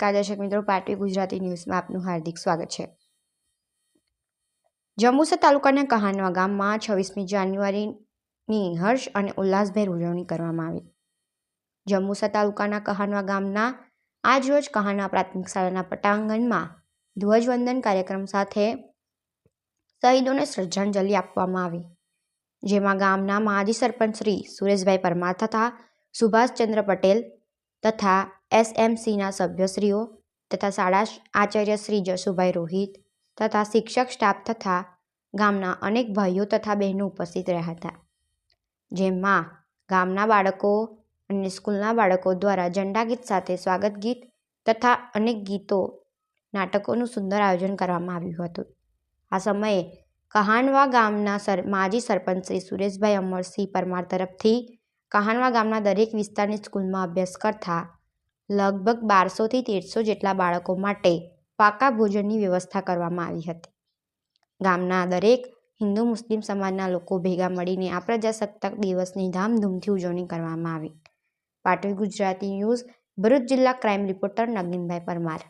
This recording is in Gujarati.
નમસ્કાર, દર્શક મિત્રો. પાટવી ગુજરાતી ન્યૂઝમાં આપનું હાર્દિક સ્વાગત છે. જંબુસર તાલુકાના કહાનવા ગામમાં છવ્વીસમી જાન્યુઆરીની હર્ષ અને ઉલ્લાસભેર ઉજવણી કરવામાં આવી. જંબુસર તાલુકાના કહાનવા ગામના આજરોજ કહાનવા પ્રાથમિક શાળાના પટાંગણમાં ધ્વજવંદન કાર્યક્રમ સાથે શહીદોને શ્રદ્ધાંજલિ આપવામાં આવી. જેમાં ગામના માજી સરપંચ શ્રી સુરેશભાઈ પરમાર તથા સુભાષચંદ્ર પટેલ તથા એસએમસીના સભ્યશ્રીઓ તથા શાળા આચાર્ય શ્રી જશુભાઈ રોહિત તથા શિક્ષક સ્ટાફ તથા ગામના અનેક ભાઈઓ તથા બહેનો ઉપસ્થિત રહ્યા હતા. જેમાં ગામના બાળકો અને સ્કૂલના બાળકો દ્વારા ઝંડા ગીત સાથે સ્વાગત ગીત તથા અનેક ગીતો, નાટકોનું સુંદર આયોજન કરવામાં આવ્યું હતું. આ સમયે કહાનવા ગામના સર, માજી સરપંચ શ્રી સુરેશભાઈ અમરસિંહ પરમાર તરફથી કહાનવા ગામના દરેક વિસ્તારની સ્કૂલમાં અભ્યાસ કરતા લગભગ બારસોથી તેરસો જેટલા બાળકો માટે પાકા ભોજનની વ્યવસ્થા કરવામાં આવી હતી. ગામના દરેક હિન્દુ મુસ્લિમ સમાજના લોકો ભેગા મળીને આ પ્રજાસત્તાક દિવસની ધામધૂમથી ઉજવણી કરવામાં આવી. પાટવી ગુજરાતી ન્યૂઝ ભરૂચ જિલ્લા ક્રાઇમ રિપોર્ટર નગીનભાઈ પરમાર.